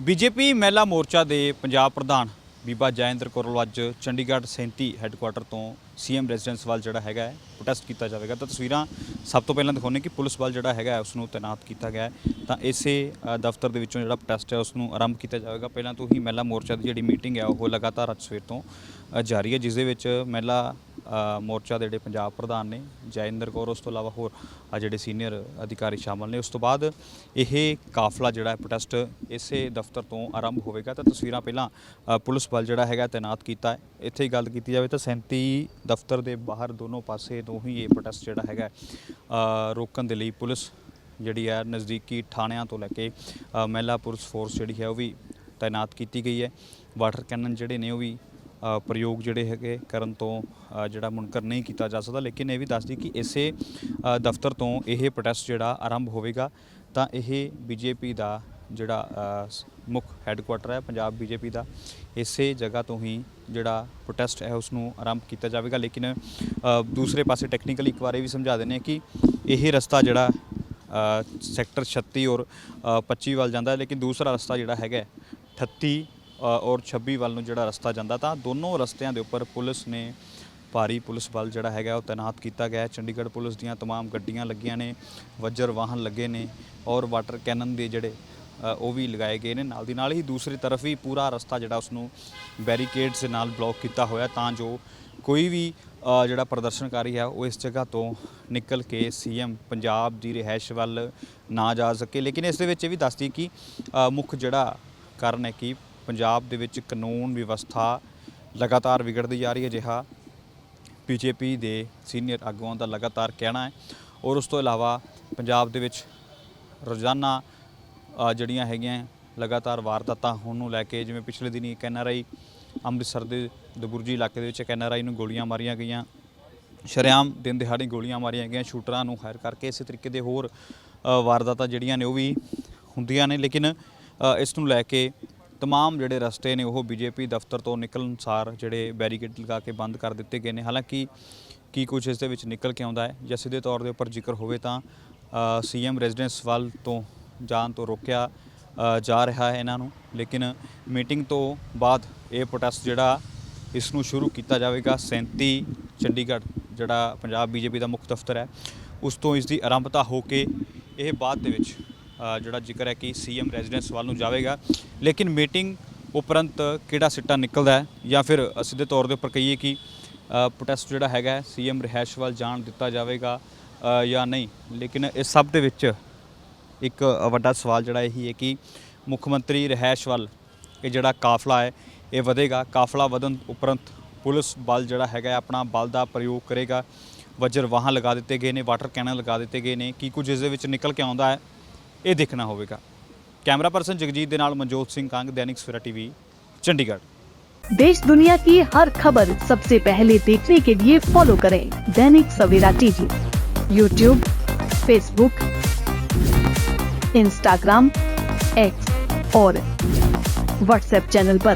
BJP ਮਹਿਲਾ ਮੋਰਚਾ ਦੇ ਪੰਜਾਬ ਪ੍ਰਧਾਨ ਬੀਬਾ ਜੈਇੰਦਰ ਕੌਰ ਵੱਲੋਂ ਅੱਜ ਚੰਡੀਗੜ੍ਹ 37 ਹੈੱਡਕੁਆਟਰ ਤੋਂ ਸੀਐਮ ਰੈਜ਼ੀਡੈਂਸ ਵੱਲ ਜਿਹੜਾ ਹੈਗਾ ਹੈ, ਪ੍ਰੋਟੈਸਟ ਕੀਤਾ ਜਾਵੇਗਾ। ਤਾਂ ਤਸਵੀਰਾਂ ਸਭ ਤੋਂ ਪਹਿਲਾਂ ਦਿਖਾਉਂਦੇ ਕਿ ਪੁਲਿਸ ਵੱਲ ਜਿਹੜਾ ਹੈਗਾ ਹੈ, ਉਸ ਨੂੰ ਤਾਇਨਾਤ ਕੀਤਾ ਗਿਆ ਤਾਂ ਇਸੇ ਦਫ਼ਤਰ ਦੇ ਵਿੱਚੋਂ ਜਿਹੜਾ ਪ੍ਰੋਟੈਸਟ ਹੈ ਉਸ ਨੂੰ ਆਰੰਭ ਕੀਤਾ ਜਾਵੇਗਾ। ਪਹਿਲਾਂ ਤੋਂ ਹੀ ਮਹਿਲਾ ਮੋਰਚਾ ਦੀ ਜਿਹੜੀ ਮੀਟਿੰਗ ਹੈ ਉਹ ਲਗਾਤਾਰ ਅੱਜ ਸਵੇਰ ਤੋਂ ਜਾਰੀ ਹੈ ਜਿਸ ਦੇ ਵਿੱਚ ਮਹਿਲਾ ਮੋਰਚਾ ਦੇ ਜਿਹੜੇ ਪੰਜਾਬ ਪ੍ਰਧਾਨ ਨੇ ਜੈਇੰਦਰ ਕੌਰ ਉਸ ਤੋਂ ਇਲਾਵਾ ਹੋਰ ਅ, ਜਿਹੜੇ ਸੀਨੀਅਰ ਅਧਿਕਾਰੀ ਸ਼ਾਮਲ ਨੇ ਉਸ ਤੋਂ ਬਾਅਦ ਇਹ ਕਾਫਲਾ ਜਿਹੜਾ ਹੈ ਪ੍ਰੋਟੈਸਟ ਇਸੇ ਦਫ਼ਤਰ ਤੋਂ ਆਰੰਭ ਹੋਵੇਗਾ। ਤਾਂ ਤਸਵੀਰਾਂ ਪਹਿਲਾਂ ਪੁਲਿਸ ਬਲ ਜਿਹੜਾ ਹੈਗਾ ਤਾਇਨਾਤ ਕੀਤਾ ਹੈ। ਇੱਥੇ ਗੱਲ ਕੀਤੀ ਜਾਵੇ ਤਾਂ 37 ਦਫ਼ਤਰ ਦੇ ਬਾਹਰ ਦੋਨੋਂ ਪਾਸੇ ਤੋਂ ਹੀ ਇਹ ਪ੍ਰੋਟੈਸਟ ਜਿਹੜਾ ਹੈਗਾ ਰੋਕਣ ਦੇ ਲਈ ਪੁਲਿਸ ਜਿਹੜੀ ਹੈ ਨਜ਼ਦੀਕੀ ਥਾਣਿਆਂ ਤੋਂ ਲੈ ਕੇ ਮਹਿਲਾ ਪੁਲਿਸ ਫੋਰਸ ਜਿਹੜੀ ਹੈ ਉਹ ਵੀ ਤਾਇਨਾਤ ਕੀਤੀ ਗਈ ਹੈ। ਵਾਟਰ ਕੈਨਨ ਜਿਹੜੇ ਨੇ ਉਹ ਵੀ ਪ੍ਰਯੋਗ ਜਿਹੜੇ ਹੈਗੇ ਕਰਨ ਤੋਂ ਜਿਹੜਾ ਮੁਨਕਰ ਨਹੀਂ ਕੀਤਾ ਜਾ ਸਕਦਾ। ਲੇਕਿਨ ਇਹ ਵੀ ਦੱਸਦੀ ਕਿ ਇਸੇ ਦਫ਼ਤਰ ਤੋਂ ਇਹ ਪ੍ਰੋਟੈਸਟ ਜਿਹੜਾ ਆਰੰਭ ਹੋਵੇਗਾ ਤਾਂ ਇਹ ਬੀਜੇਪੀ ਦਾ ਜਿਹੜਾ ਮੁੱਖ ਹੈੱਡਕੁਆਟਰ ਹੈ ਪੰਜਾਬ ਬੀਜੇਪੀ ਦਾ ਇਸੇ ਜਗ੍ਹਾ ਤੋਂ ਹੀ ਜਿਹੜਾ ਪ੍ਰੋਟੈਸਟ ਹੈ ਉਸ ਨੂੰ ਆਰੰਭ ਕੀਤਾ ਜਾਵੇਗਾ। ਲੇਕਿਨ ਦੂਸਰੇ ਪਾਸੇ ਟੈਕਨੀਕਲੀ ਇੱਕ ਵਾਰ ਇਹ ਵੀ ਸਮਝਾ ਦਿੰਦੇ ਹਾਂ ਕਿ ਇਹ ਰਸਤਾ ਜਿਹੜਾ ਸੈਕਟਰ 36 ਔਰ ਅ, 25 ਵੱਲ ਜਾਂਦਾ ਹੈ ਲੇਕਿਨ ਦੂਸਰਾ ਰਸਤਾ ਜਿਹੜਾ ਹੈਗਾ ਹੈ, 38 ਔਰ 26 ਵੱਲ ਨੂੰ ਜਿਹੜਾ ਰਸਤਾ ਜਾਂਦਾ ਤਾਂ ਦੋਨੋਂ ਰਸਤਿਆਂ ਦੇ ਉੱਪਰ ਪੁਲਿਸ ਨੇ ਭਾਰੀ ਪੁਲਿਸ ਬਲ ਜਿਹੜਾ ਹੈਗਾ ਉਹ ਤਾਇਨਾਤ ਕੀਤਾ ਗਿਆ ਹੈ ਚੰਡੀਗੜ੍ਹ ਪੁਲਿਸ ਦੀਆਂ तमाम ਗੱਡੀਆਂ ਲੱਗੀਆਂ ਨੇ ਵਜਰ ਵਾਹਨ ਲੱਗੇ ਨੇ ਔਰ ਵਾਟਰ ਕੈਨਨ ਦੇ ਜਿਹੜੇ ਅ, ਉਹ ਵੀ ਲਗਾਏ ਗਏ ਨੇ ਨਾਲ ਦੀ ਨਾਲ ਹੀ ਦੂਸਰੀ ਤਰਫ ਵੀ ਪੂਰਾ ਰਸਤਾ ਜਿਹੜਾ ਉਸ ਨੂੰ ਬੈਰੀਕੇਡਸ ਦੇ ਨਾਲ ਬਲੌਕ ਕੀਤਾ ਹੋਇਆ ਤਾਂ ਜੋ ਕੋਈ ਵੀ ਅ, ਜਿਹੜਾ ਪ੍ਰਦਰਸ਼ਨਕਾਰੀ ਹੈ ਉਹ ਇਸ ਜਗ੍ਹਾ ਤੋਂ ਨਿਕਲ ਕੇ ਸੀਐਮ ਪੰਜਾਬ ਦੀ ਰਿਹਾਇਸ਼ ਵੱਲ ਨਾ ਜਾ ਸਕੇ ਲੇਕਿਨ ਇਸ ਦੇ ਵਿੱਚ ਇਹ ਵੀ ਦੱਸਦੀ ਕਿ ਅ, ਮੁੱਖ ਜਿਹੜਾ ਕਾਰਨ ਹੈ ਕਿ ਪੰਜਾਬ ਦੇ ਵਿੱਚ ਕਾਨੂੰਨ ਵਿਵਸਥਾ ਲਗਾਤਾਰ ਵਿਗੜਦੀ ਜਾ ਰਹੀ ਹੈ ਜਿਹਾ ਬੀਜੇਪੀ ਦੇ ਸੀਨੀਅਰ ਆਗੂਆਂ ਦਾ ਲਗਾਤਾਰ ਕਹਿਣਾ ਹੈ। ਔਰ ਉਸ ਤੋਂ ਇਲਾਵਾ ਪੰਜਾਬ ਦੇ ਵਿੱਚ ਰੋਜ਼ਾਨਾ ਜਿਹੜੀਆਂ ਹੈਗੀਆਂ ਲਗਾਤਾਰ ਵਾਰਦਾਤਾਂ ਹੋਣ ਨੂੰ ਲੈ ਕੇ ਜਿਵੇਂ ਪਿਛਲੇ ਦਿਨੀ ਇੱਕ ਐਨਆਰਆਈ ਅੰਮ੍ਰਿਤਸਰ ਦੇ ਦਬੁਰਜੀ ਇਲਾਕੇ ਦੇ ਵਿੱਚ ਇੱਕ ਐਨਆਰਆਈ ਨੂੰ ਗੋਲੀਆਂ ਮਾਰੀਆਂ ਗਈਆਂ, ਸ਼ਰੇਆਮ ਦਿਨ ਦਿਹਾੜੀ ਗੋਲੀਆਂ ਮਾਰੀਆਂ ਗਈਆਂ, ਸ਼ੂਟਰਾਂ ਨੂੰ ਹਾਇਰ ਕਰਕੇ ਇਸੇ ਤਰੀਕੇ ਦੇ ਹੋਰ ਵਾਰਦਾਤਾਂ ਜਿਹੜੀਆਂ ਨੇ ਉਹ ਵੀ ਹੁੰਦੀਆਂ ਨੇ। ਲੇਕਿਨ ਇਸ ਨੂੰ ਲੈ ਕੇ ਤਮਾਮ ਜਿਹੜੇ ਰਸਤੇ ਨੇ ਉਹ ਬੀਜੇਪੀ ਦਫ਼ਤਰ ਤੋਂ ਨਿਕਲਣ ਅਨੁਸਾਰ ਜਿਹੜੇ ਬੈਰੀਕੇਡ ਲਗਾ ਕੇ ਬੰਦ ਕਰ ਦਿੱਤੇ ਗਏ ਨੇ ਹਾਲਾਂਕਿ ਕੀ ਕੁਝ ਇਸ ਦੇ ਵਿੱਚ ਨਿਕਲ ਕੇ ਆਉਂਦਾ ਹੈ ਜਾਂ ਸਿੱਧੇ ਤੌਰ ਦੇ ਉੱਪਰ ਜ਼ਿਕਰ ਹੋਵੇ ਤਾਂ ਸੀਐਮ ਰੈਜ਼ੀਡੈਂਸ ਵੱਲ ਤੋਂ ਜਾਣ ਤੋਂ ਰੋਕਿਆ ਜਾ ਰਿਹਾ ਹੈ ਇਹਨਾਂ ਨੂੰ ਲੇਕਿਨ ਮੀਟਿੰਗ ਤੋਂ ਬਾਅਦ ਇਹ ਪ੍ਰੋਟੈਸਟ ਜਿਹੜਾ ਇਸ ਨੂੰ ਸ਼ੁਰੂ ਕੀਤਾ ਜਾਵੇਗਾ 37 ਚੰਡੀਗੜ੍ਹ ਜਿਹੜਾ ਪੰਜਾਬ ਬੀਜੇਪੀ ਦਾ ਮੁੱਖ ਦਫ਼ਤਰ ਹੈ ਉਸ ਤੋਂ ਇਸ ਦੀ ਆਰੰਭਤਾ ਹੋ ਕੇ ਇਹ ਬਾਅਦ ਦੇ ਵਿੱਚ ਜਿਹੜਾ ਜ਼ਿਕਰ ਹੈ ਕਿ ਸੀਐਮ ਰੈਜ਼ੀਡੈਂਸ ਵੱਲ ਨੂੰ ਜਾਵੇਗਾ। ਲੇਕਿਨ ਮੀਟਿੰਗ ਉਪਰੰਤ ਕਿਹੜਾ ਸਿੱਟਾ ਨਿਕਲਦਾ ਹੈ? ਜਾਂ ਫਿਰ ਸਿੱਧੇ ਤੌਰ ਦੇ ਉੱਪਰ ਕਹੀਏ ਕਿ ਪ੍ਰੋਟੈਸਟ ਜਿਹੜਾ ਹੈਗਾ ਸੀਐਮ ਰਿਹਾਇਸ਼ ਵੱਲ ਜਾਣ ਦਿੱਤਾ ਜਾਵੇਗਾ ਜਾਂ ਨਹੀਂ? ਲੇਕਿਨ ਇਸ ਸਭ ਦੇ ਵਿੱਚ ਇੱਕ ਵੱਡਾ ਸਵਾਲ ਜਿਹੜਾ ਇਹੀ ਹੈ ਕਿ ਮੁੱਖ ਮੰਤਰੀ ਰਿਹਾਇਸ਼ ਵੱਲ ਇਹ ਜਿਹੜਾ ਕਾਫਲਾ ਹੈ, ਇਹ ਵਧੇਗਾ। ਕਾਫਲਾ ਵਧਣ ਉਪਰੰਤ ਪੁਲਿਸ ਬਲ ਜਿਹੜਾ ਹੈਗਾ ਆਪਣਾ ਬਲ ਦਾ ਪ੍ਰਯੋਗ ਕਰੇਗਾ। ਵਜਰ ਵਾਹਨ ਲਗਾ ਦਿੱਤੇ ਗਏ ਨੇ, ਵਾਟਰ ਕੈਨਨ ਲਗਾ ਦਿੱਤੇ ਗਏ ਨੇ। ਕੀ ਕੁਝ ਇਸ ਦੇ ਵਿੱਚ ਨਿਕਲ ਕੇ ਆਉਂਦਾ ਹੈ? ਇਹ ਦੇਖਣਾ ਹੋਵੇਗਾ ਕੈਮਰਾ ਪਰਸਨ ਜਗਜੀਤ ਦੇ ਨਾਲ ਮਨਜੋਤ ਸਿੰਘ ਕੰਗ ਦੈਨਿਕ ਸਵੇਰਾ ਟੀਵੀ ਚੰਡੀਗੜ੍ਹ देश दुनिया की हर खबर सबसे पहले देखने के लिए फॉलो करें Dainik Savera TV YouTube Facebook Instagram X और व्हाट्सएप चैनल पर।